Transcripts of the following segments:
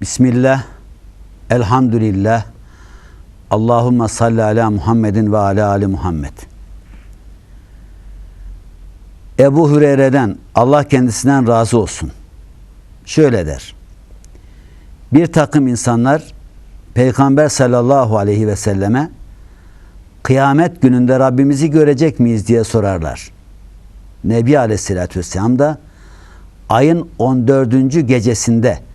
Bismillah, elhamdülillah, Allahümme salli ala Muhammedin ve ala ali Muhammed. Ebu Hureyre'den Allah kendisinden razı olsun. Şöyle der. Bir takım insanlar Peygamber sallallahu aleyhi ve selleme kıyamet gününde Rabbimizi görecek miyiz diye sorarlar. Nebi aleyhissalatü vesselam da ayın 14. gecesinde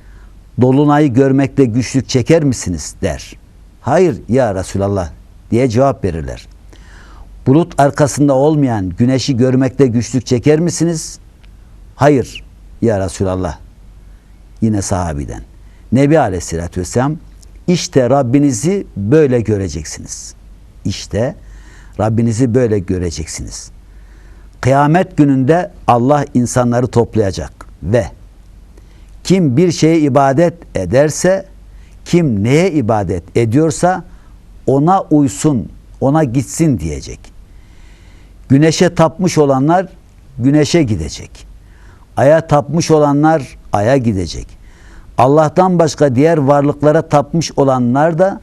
dolunayı görmekte güçlük çeker misiniz der. Hayır ya Resulallah diye cevap verirler. Bulut arkasında olmayan güneşi görmekte güçlük çeker misiniz? Hayır ya Resulallah. Yine sahabiden. Nebi Aleyhisselatü Vesselam işte Rabbinizi böyle göreceksiniz. İşte Rabbinizi böyle göreceksiniz. Kıyamet gününde Allah insanları toplayacak ve kim bir şeye ibadet ederse, kim neye ibadet ediyorsa ona uysun, ona gitsin diyecek. Güneşe tapmış olanlar güneşe gidecek. Aya tapmış olanlar aya gidecek. Allah'tan başka diğer varlıklara tapmış olanlar da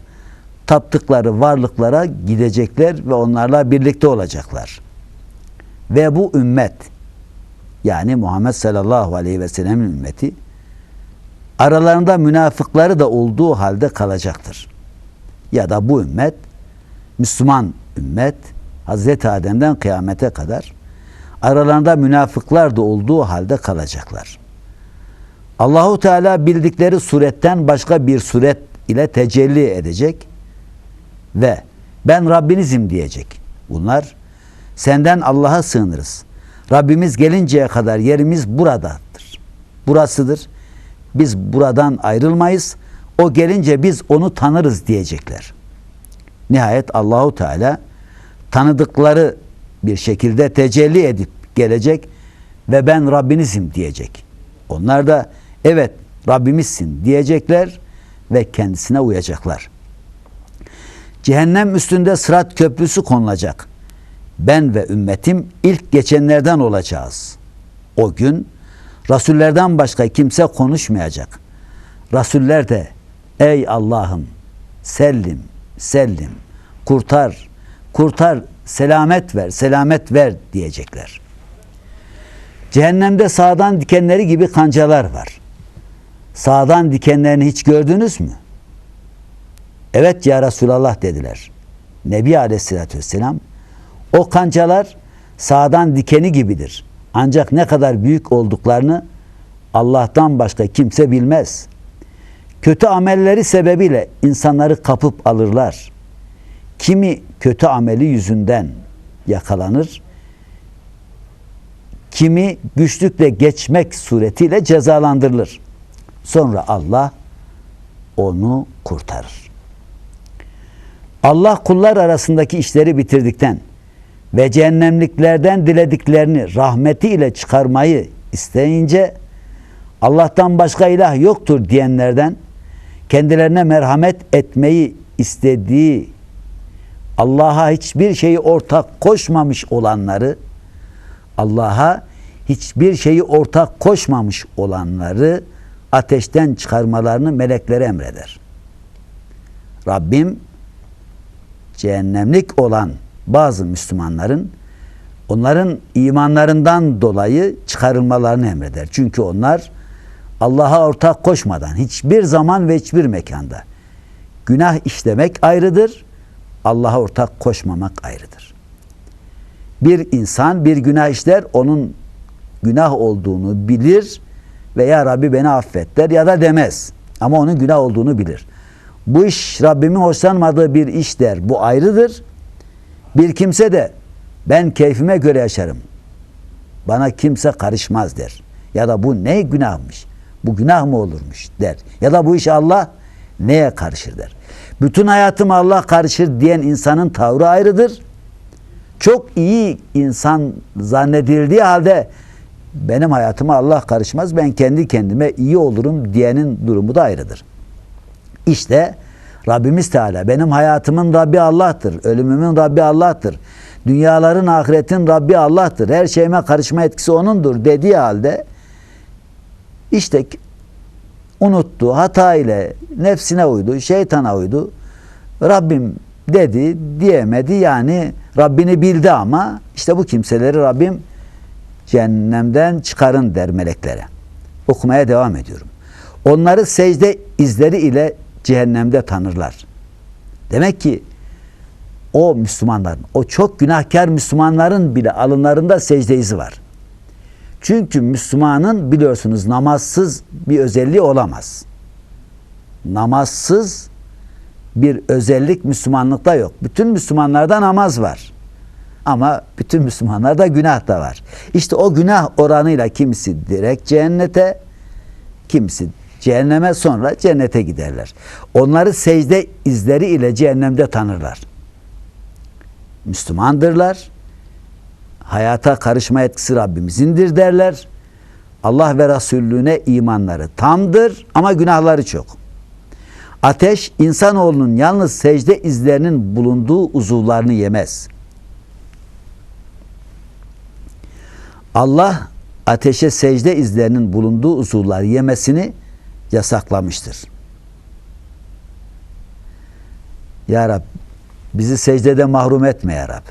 taptıkları varlıklara gidecekler ve onlarla birlikte olacaklar. Ve bu ümmet yani Muhammed sallallahu aleyhi ve sellem'in ümmeti aralarında münafıkları da olduğu halde kalacaktır. Ya da bu ümmet Müslüman ümmet Hazreti Adem'den kıyamete kadar aralarında münafıklar da olduğu halde kalacaklar. Allahu Teala bildikleri suretten başka bir suret ile tecelli edecek ve ben Rabbinizim diyecek. Bunlar senden Allah'a sığınırız. Rabbimiz gelinceye kadar yerimiz buradadır. Burasıdır. Biz buradan ayrılmayız. O gelince biz onu tanırız diyecekler. Nihayet Allahu Teala tanıdıkları bir şekilde tecelli edip gelecek ve ben Rabbinizim diyecek. Onlar da evet Rabbimizsin diyecekler ve kendisine uyacaklar. Cehennem üstünde sırat köprüsü konulacak. Ben ve ümmetim ilk geçenlerden olacağız. O gün Rasullerden başka kimse konuşmayacak. Rasuller de ey Allah'ım sellim sellim kurtar kurtar selamet ver selamet ver diyecekler. Cehennemde sağdan dikenleri gibi kancalar var. Sağdan dikenlerini hiç gördünüz mü? Evet ya Resulallah dediler. Nebi Aleyhisselatü Vesselam o kancalar sağdan dikeni gibidir. Ancak ne kadar büyük olduklarını Allah'tan başka kimse bilmez. Kötü amelleri sebebiyle insanları kapıp alırlar. Kimi kötü ameli yüzünden yakalanır, kimi güçlükle geçmek suretiyle cezalandırılır. Sonra Allah onu kurtarır. Allah kullar arasındaki işleri bitirdikten ve cehennemliklerden dilediklerini rahmeti ile çıkarmayı isteyince Allah'tan başka ilah yoktur diyenlerden kendilerine merhamet etmeyi istediği Allah'a hiçbir şeyi ortak koşmamış olanları Allah'a hiçbir şeyi ortak koşmamış olanları ateşten çıkarmalarını meleklere emreder. Rabbim cehennemlik olan bazı Müslümanların onların imanlarından dolayı çıkarılmalarını emreder. Çünkü onlar Allah'a ortak koşmadan hiçbir zaman ve hiçbir mekanda günah işlemek ayrıdır, Allah'a ortak koşmamak ayrıdır. Bir insan bir günah işler, onun günah olduğunu bilir veya Rabbi beni affet der ya da demez. Ama onun günah olduğunu bilir. Bu iş Rabbimin hoşlanmadığı bir iş der. Bu ayrıdır. Bir kimse de ben keyfime göre yaşarım. Bana kimse karışmaz der. Ya da bu ne günahmış? Bu günah mı olurmuş der. Ya da bu iş Allah neye karışır der. Bütün hayatım Allah karışır diyen insanın tavrı ayrıdır. Çok iyi insan zannedildiği halde benim hayatıma Allah karışmaz ben kendi kendime iyi olurum diyenin durumu da ayrıdır. İşte Rabbimiz Teala benim hayatımın Rabbi Allah'tır. Ölümümün Rabbi Allah'tır. Dünyaların ahiretin Rabbi Allah'tır. Her şeyime karışma etkisi O'nundur dediği halde işte unuttu, hata ile nefsine uydu, şeytana uydu. Rabbim dedi, diyemedi yani Rabbini bildi ama işte bu kimseleri Rabbim cehennemden çıkarın der meleklere. Okumaya devam ediyorum. Onları secde izleri ile cehennemde tanırlar. Demek ki o Müslümanların, o çok günahkar Müslümanların bile alınlarında secde izi var. Çünkü Müslümanın biliyorsunuz namazsız bir özelliği olamaz. Namazsız bir özellik Müslümanlıkta yok. Bütün Müslümanlarda namaz var. Ama bütün Müslümanlarda günah da var. İşte o günah oranıyla kimisi direkt cennete, kimisi cehenneme sonra cennete giderler. Onları secde izleri ile cehennemde tanırlar. Müslümandırlar. Hayata karışma etkisi Rabbimizindir derler. Allah ve Resulüne imanları tamdır ama günahları çok. Ateş insanoğlunun yalnız secde izlerinin bulunduğu uzuvlarını yemez. Allah ateşe secde izlerinin bulunduğu uzuvları yemesini yasaklamıştır. Ya Rab bizi secdede mahrum etme ya Rab.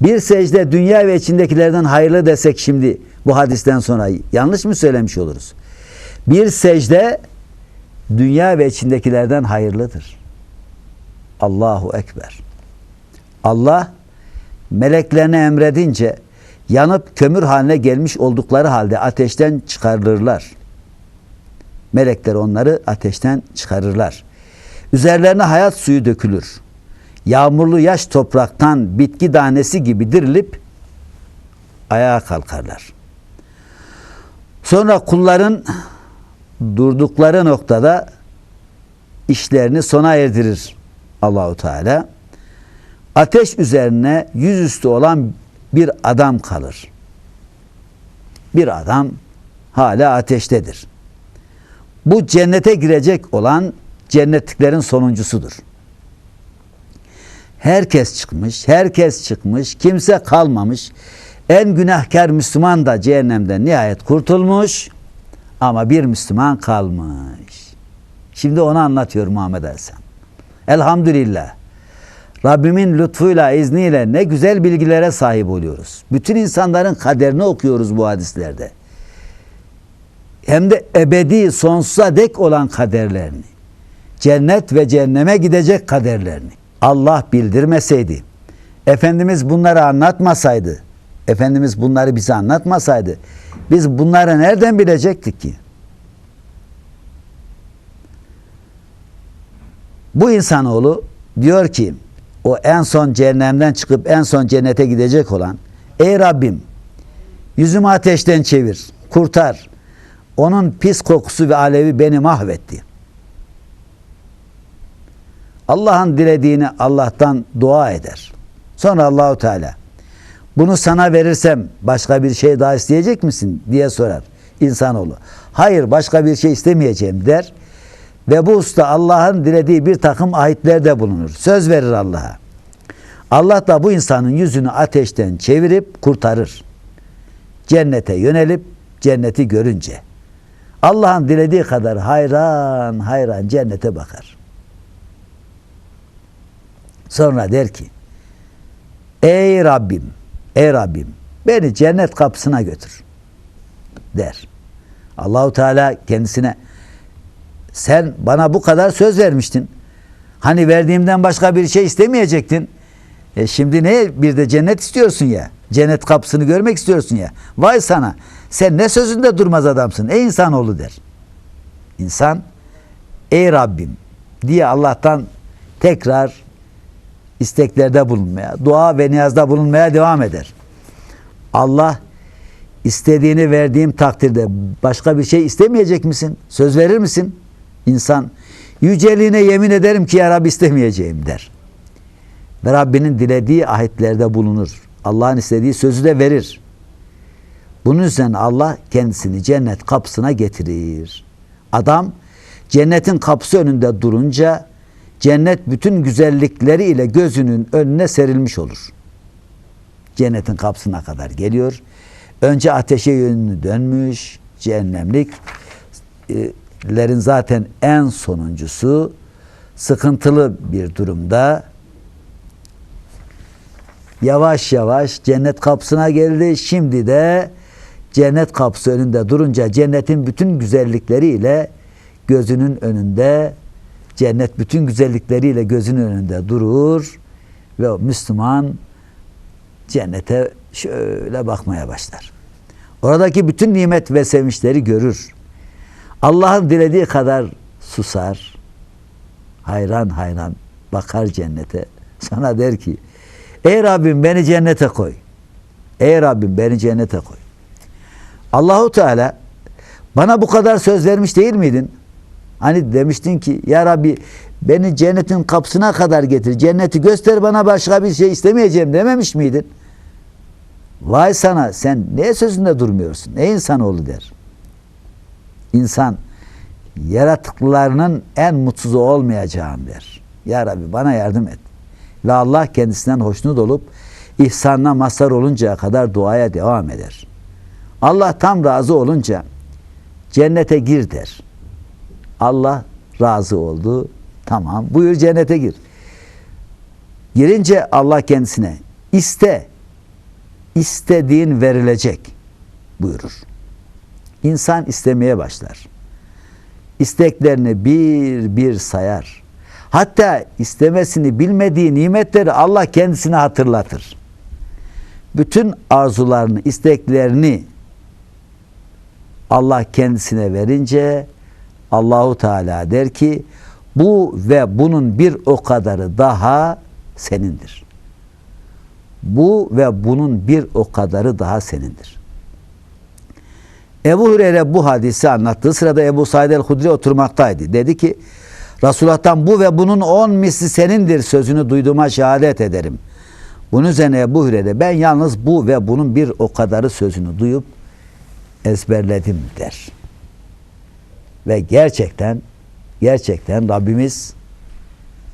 Bir secde dünya ve içindekilerden hayırlı desek şimdi bu hadisten sonra yanlış mı söylemiş oluruz? Bir secde dünya ve içindekilerden hayırlıdır. Allahu Ekber. Allah meleklerine emredince yanıp kömür haline gelmiş oldukları halde ateşten çıkarılırlar. Melekler onları ateşten çıkarırlar. Üzerlerine hayat suyu dökülür. Yağmurlu yaş topraktan bitki tanesi gibi dirilip ayağa kalkarlar. Sonra kulların durdukları noktada işlerini sona erdirir Allahu Teala. Ateş üzerine yüzüstü olan bir adam kalır. Bir adam hala ateştedir. Bu cennete girecek olan cennetliklerin sonuncusudur. Herkes çıkmış, herkes çıkmış, kimse kalmamış. En günahkar Müslüman da cehennemden nihayet kurtulmuş ama bir Müslüman kalmış. Şimdi onu anlatıyor Muhammed Aleyhisselam. Elhamdülillah. Rabbimin lütfuyla, izniyle ne güzel bilgilere sahip oluyoruz. Bütün insanların kaderini okuyoruz bu hadislerde. Hem de ebedi, sonsuza dek olan kaderlerini. Cennet ve cehenneme gidecek kaderlerini. Allah bildirmeseydi, Efendimiz bunları anlatmasaydı, Efendimiz bunları bize anlatmasaydı, biz bunları nereden bilecektik ki? Bu insanoğlu diyor ki, o en son cehennemden çıkıp en son cennete gidecek olan, ey Rabbim yüzümü ateşten çevir, kurtar. Onun pis kokusu ve alevi beni mahvetti. Allah'ın dilediğini Allah'tan dua eder. Sonra Allahu Teala bunu sana verirsem başka bir şey daha isteyecek misin diye sorar insanoğlu. Hayır başka bir şey istemeyeceğim der. Ve bu usta Allah'ın dilediği bir takım ahitlerde bulunur. Söz verir Allah'a. Allah da bu insanın yüzünü ateşten çevirip kurtarır. Cennete yönelip cenneti görünce. Allah'ın dilediği kadar hayran hayran cennete bakar. Sonra der ki Ey Rabbim, ey Rabbim beni cennet kapısına götür der. Allahu Teala kendisine sen bana bu kadar söz vermiştin. Hani verdiğimden başka bir şey istemeyecektin. E şimdi ne bir de cennet istiyorsun ya. Cennet kapısını görmek istiyorsun ya. Vay sana. Sen ne sözünde durmaz adamsın. Ey insanoğlu der. İnsan ey Rabbim diye Allah'tan tekrar isteklerde bulunmaya, dua ve niyazda bulunmaya devam eder. Allah istediğini verdiğim takdirde başka bir şey istemeyecek misin? Söz verir misin? İnsan yüceliğine yemin ederim ki ya Rabbi istemeyeceğim der. Ve Rabbinin dilediği ahitlerde bulunur. Allah'ın istediği sözü de verir. Bunun üzerine Allah kendisini cennet kapısına getirir. Adam cennetin kapısı önünde durunca cennet bütün güzellikleri ile gözünün önüne serilmiş olur. Cennetin kapısına kadar geliyor. Önce ateşe yönünü dönmüş, cehennemlik. E, zaten en sonuncusu sıkıntılı bir durumda yavaş yavaş cennet kapısına geldi. Şimdi de cennet kapısı önünde durunca cennetin bütün güzellikleriyle gözünün önünde cennet bütün güzellikleriyle gözünün önünde durur ve o Müslüman cennete şöyle bakmaya başlar. Oradaki bütün nimet ve sevinçleri görür. Allah'ın dilediği kadar susar. Hayran hayran bakar cennete. Sana der ki Ey Rabbim beni cennete koy. Ey Rabbim beni cennete koy. Allahu Teala bana bu kadar söz vermiş değil miydin? Hani demiştin ki ya Rabbi beni cennetin kapısına kadar getir. Cenneti göster bana başka bir şey istemeyeceğim dememiş miydin? Vay sana sen ne sözünde durmuyorsun? Ne insanoğlu der. İnsan yaratıklarının en mutsuzu olmayacağım der. Ya Rabbi bana yardım et. Ve Allah kendisinden hoşnut olup ihsanına mazhar oluncaya kadar duaya devam eder. Allah tam razı olunca cennete gir der. Allah razı oldu. Tamam buyur cennete gir. Girince Allah kendisine iste istediğin verilecek buyurur. İnsan istemeye başlar. İsteklerini bir bir sayar. Hatta istemesini bilmediği nimetleri Allah kendisine hatırlatır. Bütün arzularını, isteklerini Allah kendisine verince Allahu Teala der ki bu ve bunun bir o kadarı daha senindir. Bu ve bunun bir o kadarı daha senindir. Ebu Hureyre bu hadisi anlattığı sırada Ebu Said el-Hudri oturmaktaydı. Dedi ki Resulullah'tan bu ve bunun on misli senindir sözünü duyduğuma şehadet ederim. Bunun üzerine Ebu Hureyre ben yalnız bu ve bunun bir o kadarı sözünü duyup ezberledim der. Ve gerçekten gerçekten Rabbimiz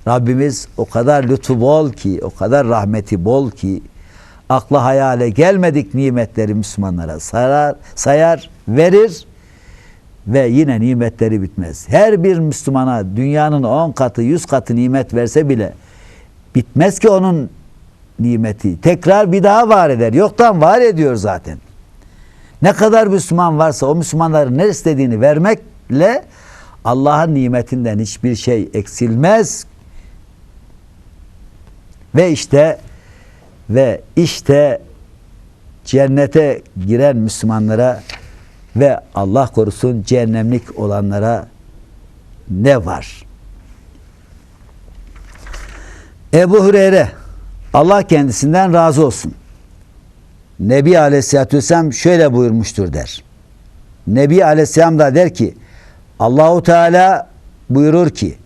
Rabbimiz o kadar lütfu bol ki, o kadar rahmeti bol ki akla hayale gelmedik nimetleri Müslümanlara sayar, sayar, verir ve yine nimetleri bitmez. Her bir Müslümana dünyanın on katı, yüz katı nimet verse bile bitmez ki onun nimeti. Tekrar bir daha var eder. Yoktan var ediyor zaten. Ne kadar Müslüman varsa o Müslümanların ne istediğini vermekle Allah'ın nimetinden hiçbir şey eksilmez. Ve işte ve işte cennete giren Müslümanlara ve Allah korusun cehennemlik olanlara ne var? Ebu Hureyre Allah kendisinden razı olsun. Nebi Aleyhisselatü Vesselam şöyle buyurmuştur der. Nebi Aleyhisselam da der ki Allahu Teala buyurur ki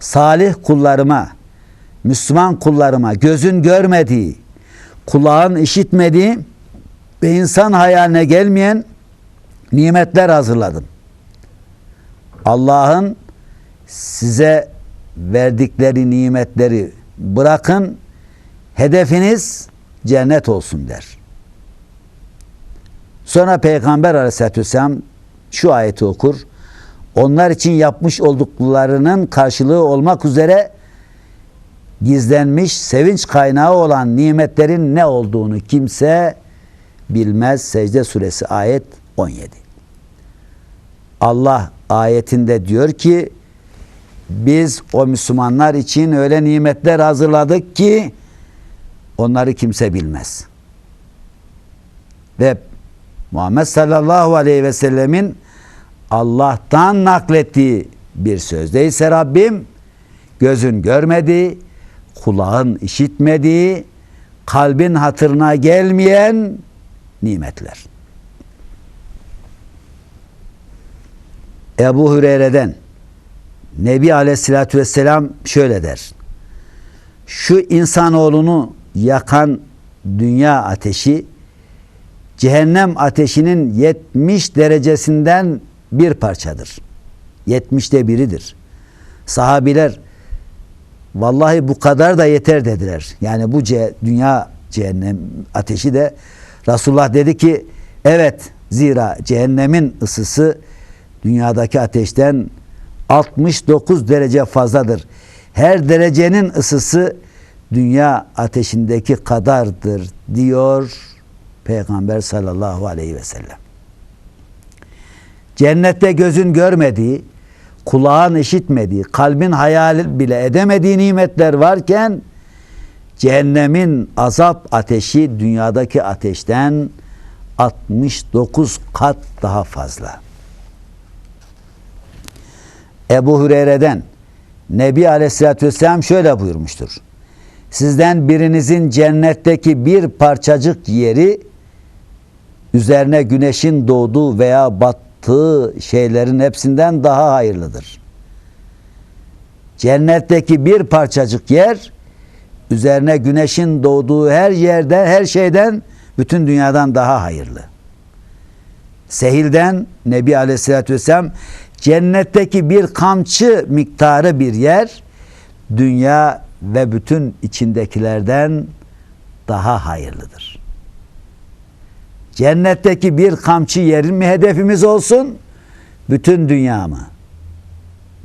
salih kullarıma Müslüman kullarıma gözün görmediği, kulağın işitmediği ve insan hayaline gelmeyen nimetler hazırladım. Allah'ın size verdikleri nimetleri bırakın, hedefiniz cennet olsun der. Sonra Peygamber aleyhissalatü vesselam şu ayeti okur. Onlar için yapmış olduklarının karşılığı olmak üzere gizlenmiş sevinç kaynağı olan nimetlerin ne olduğunu kimse bilmez. Secde suresi ayet 17. Allah ayetinde diyor ki biz o Müslümanlar için öyle nimetler hazırladık ki onları kimse bilmez. Ve Muhammed sallallahu aleyhi ve sellemin Allah'tan naklettiği bir sözde ise Rabbim gözün görmediği, kulağın işitmediği, kalbin hatırına gelmeyen nimetler. Ebu Hureyre'den Nebi Aleyhisselatü Vesselam şöyle der. Şu insanoğlunu yakan dünya ateşi cehennem ateşinin 70 derecesinden bir parçadır. 70'te biridir. Sahabiler vallahi bu kadar da yeter dediler. Yani bu ce dünya cehennem ateşi de Resulullah dedi ki evet zira cehennemin ısısı dünyadaki ateşten 69 derece fazladır. Her derecenin ısısı dünya ateşindeki kadardır diyor Peygamber sallallahu aleyhi ve sellem. Cennette gözün görmediği, kulağın işitmediği, kalbin hayal bile edemediği nimetler varken cehennemin azap ateşi dünyadaki ateşten 69 kat daha fazla. Ebu Hureyre'den Nebi Aleyhisselatü Vesselam şöyle buyurmuştur. Sizden birinizin cennetteki bir parçacık yeri üzerine güneşin doğduğu veya battığı şeylerin hepsinden daha hayırlıdır. Cennetteki bir parçacık yer üzerine güneşin doğduğu her yerde, her şeyden bütün dünyadan daha hayırlı. Sehilden Nebi Aleyhisselatü Vesselam cennetteki bir kamçı miktarı bir yer dünya ve bütün içindekilerden daha hayırlıdır. Cennetteki bir kamçı yerin mi hedefimiz olsun? Bütün dünya mı?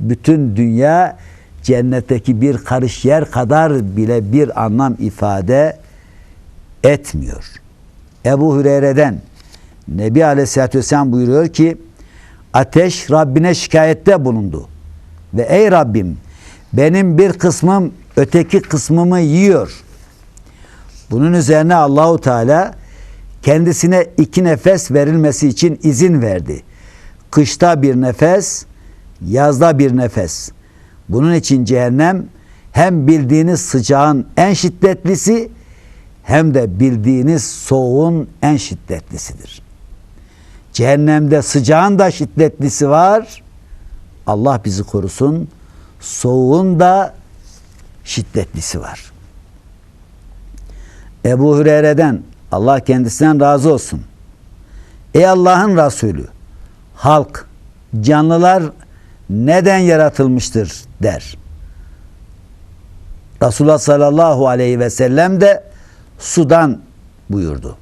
Bütün dünya cennetteki bir karış yer kadar bile bir anlam ifade etmiyor. Ebu Hureyre'den Nebi Aleyhisselatü Vesselam buyuruyor ki ateş Rabbine şikayette bulundu. Ve ey Rabbim benim bir kısmım öteki kısmımı yiyor. Bunun üzerine Allahu Teala kendisine iki nefes verilmesi için izin verdi. Kışta bir nefes, yazda bir nefes. Bunun için cehennem hem bildiğiniz sıcağın en şiddetlisi hem de bildiğiniz soğuğun en şiddetlisidir. Cehennemde sıcağın da şiddetlisi var. Allah bizi korusun. Soğuğun da şiddetlisi var. Ebu Hureyre'den Allah kendisinden razı olsun. Ey Allah'ın Resulü halk, canlılar neden yaratılmıştır der. Resulullah sallallahu aleyhi ve sellem de sudan buyurdu.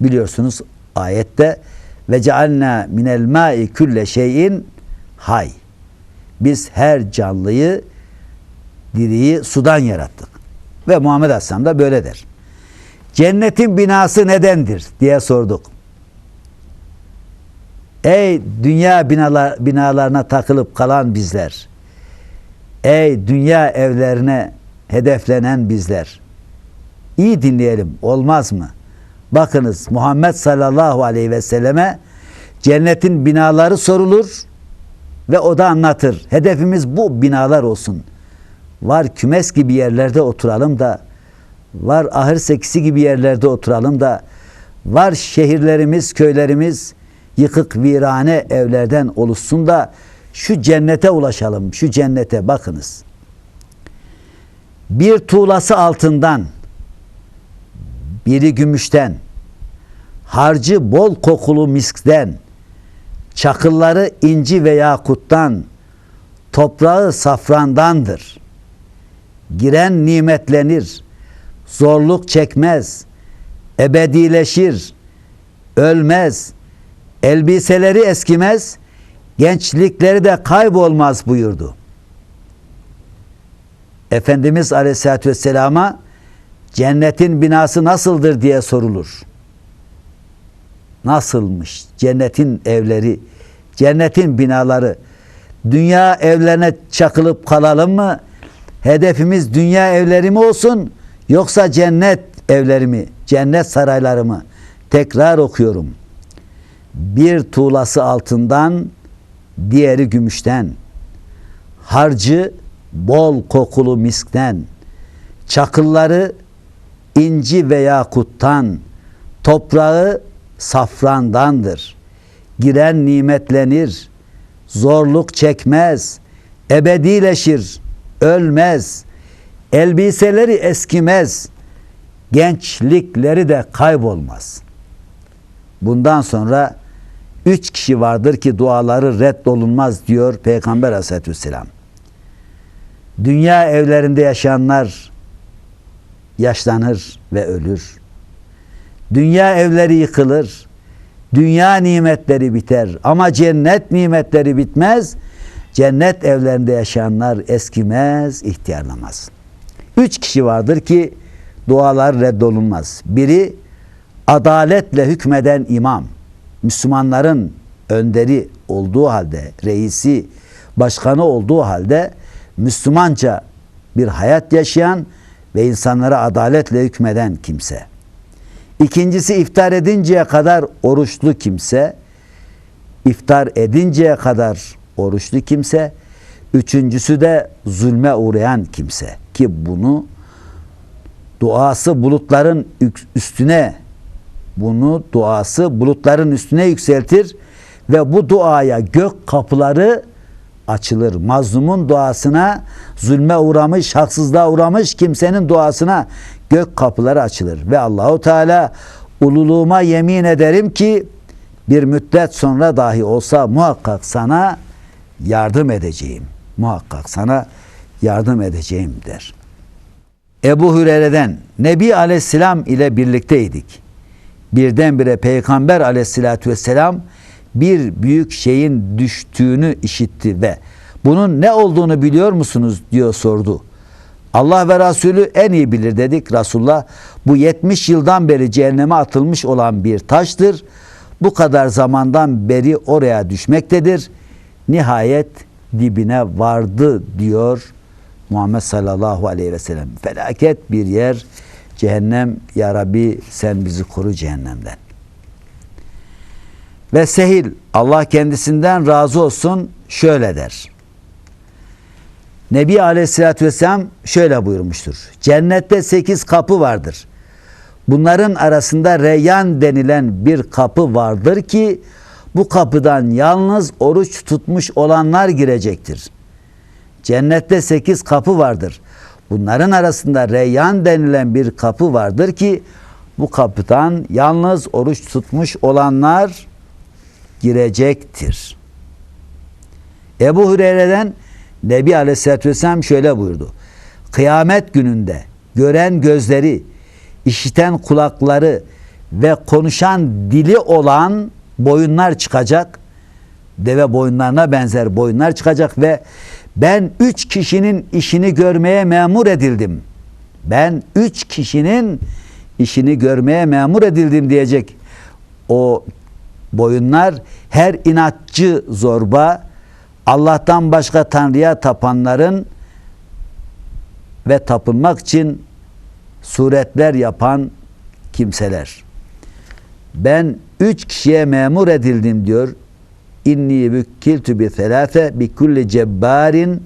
Biliyorsunuz ayette ve cealna minel mai külle şeyin hay. Biz her canlıyı diriyi sudan yarattık. Ve Muhammed Aleyhisselam da böyle der. Cennetin binası nedendir diye sorduk. Ey dünya binalar, binalarına takılıp kalan bizler. Ey dünya evlerine hedeflenen bizler. İyi dinleyelim olmaz mı? Bakınız Muhammed sallallahu aleyhi ve selleme cennetin binaları sorulur ve o da anlatır. Hedefimiz bu binalar olsun. Var kümes gibi yerlerde oturalım da var ahır sekisi gibi yerlerde oturalım da var şehirlerimiz, köylerimiz yıkık virane evlerden oluşsun da şu cennete ulaşalım. Şu cennete bakınız. Bir tuğlası altından biri gümüşten, harcı bol kokulu miskten, çakılları inci ve yakuttan, toprağı safrandandır. Giren nimetlenir, zorluk çekmez, ebedileşir, ölmez, elbiseleri eskimez, gençlikleri de kaybolmaz buyurdu. Efendimiz Aleyhisselatü Vesselam'a cennetin binası nasıldır diye sorulur. Nasılmış cennetin evleri, cennetin binaları? Dünya evlerine çakılıp kalalım mı? Hedefimiz dünya evleri mi olsun yoksa cennet evleri mi? Cennet sarayları mı? Tekrar okuyorum. Bir tuğlası altından, diğeri gümüşten. Harcı bol kokulu miskten. Çakılları inci veya kuttan, toprağı safrandandır. Giren nimetlenir, zorluk çekmez, ebedileşir, ölmez, elbiseleri eskimez, gençlikleri de kaybolmaz. Bundan sonra üç kişi vardır ki duaları reddolunmaz diyor Peygamber Aleyhisselatü Vesselam. Dünya evlerinde yaşayanlar yaşlanır ve ölür. Dünya evleri yıkılır. Dünya nimetleri biter ama cennet nimetleri bitmez. Cennet evlerinde yaşayanlar eskimez, ihtiyarlamaz. Üç kişi vardır ki dualar reddolunmaz. Biri adaletle hükmeden imam. Müslümanların önderi olduğu halde, reisi, başkanı olduğu halde Müslümanca bir hayat yaşayan ve insanlara adaletle hükmeden kimse. İkincisi iftar edinceye kadar oruçlu kimse. İftar edinceye kadar oruçlu kimse. Üçüncüsü de zulme uğrayan kimse. Ki bunu duası bulutların üstüne bunu duası bulutların üstüne yükseltir ve bu duaya gök kapıları açılır. Mazlumun duasına, zulme uğramış, haksızlığa uğramış kimsenin duasına gök kapıları açılır. Ve Allahu Teala ululuğuma yemin ederim ki bir müddet sonra dahi olsa muhakkak sana yardım edeceğim. Muhakkak sana yardım edeceğim der. Ebu Hüreyre'den Nebi Aleyhisselam ile birlikteydik. Birdenbire Peygamber Aleyhisselatü Vesselam bir büyük şeyin düştüğünü işitti ve bunun ne olduğunu biliyor musunuz diyor sordu. Allah ve Resulü en iyi bilir dedik. Resulullah bu 70 yıldan beri cehenneme atılmış olan bir taştır. Bu kadar zamandan beri oraya düşmektedir. Nihayet dibine vardı diyor Muhammed sallallahu aleyhi ve sellem. Felaket bir yer cehennem ya Rabbi sen bizi koru cehennemden. Ve Sehil Allah kendisinden razı olsun şöyle der. Nebi Aleyhisselatü Vesselam şöyle buyurmuştur. Cennette sekiz kapı vardır. Bunların arasında Reyyan denilen bir kapı vardır ki bu kapıdan yalnız oruç tutmuş olanlar girecektir. Cennette sekiz kapı vardır. Bunların arasında Reyyan denilen bir kapı vardır ki bu kapıdan yalnız oruç tutmuş olanlar girecektir. Ebu Hureyre'den Nebi Aleyhisselatü Vesselam şöyle buyurdu. Kıyamet gününde gören gözleri, işiten kulakları ve konuşan dili olan boyunlar çıkacak. Deve boyunlarına benzer boyunlar çıkacak ve ben üç kişinin işini görmeye memur edildim. Ben üç kişinin işini görmeye memur edildim diyecek. O boyunlar her inatçı zorba, Allah'tan başka Tanrı'ya tapanların ve tapınmak için suretler yapan kimseler. Ben üç kişiye memur edildim diyor. İnni bükkiltü bi selase bi kulli cebbarin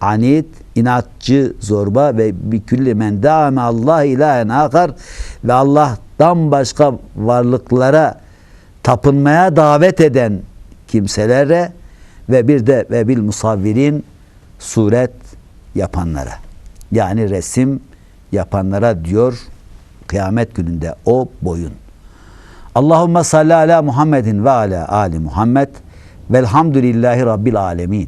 anit inatçı zorba ve bi kulli men dâme Allah ilahen akar ve Allah'tan başka varlıklara tapınmaya davet eden kimselere ve bir de ve bil musavvirin suret yapanlara yani resim yapanlara diyor kıyamet gününde o boyun. Allahumme salli ala Muhammedin ve ala ali Muhammed velhamdülillahi rabbil alemin.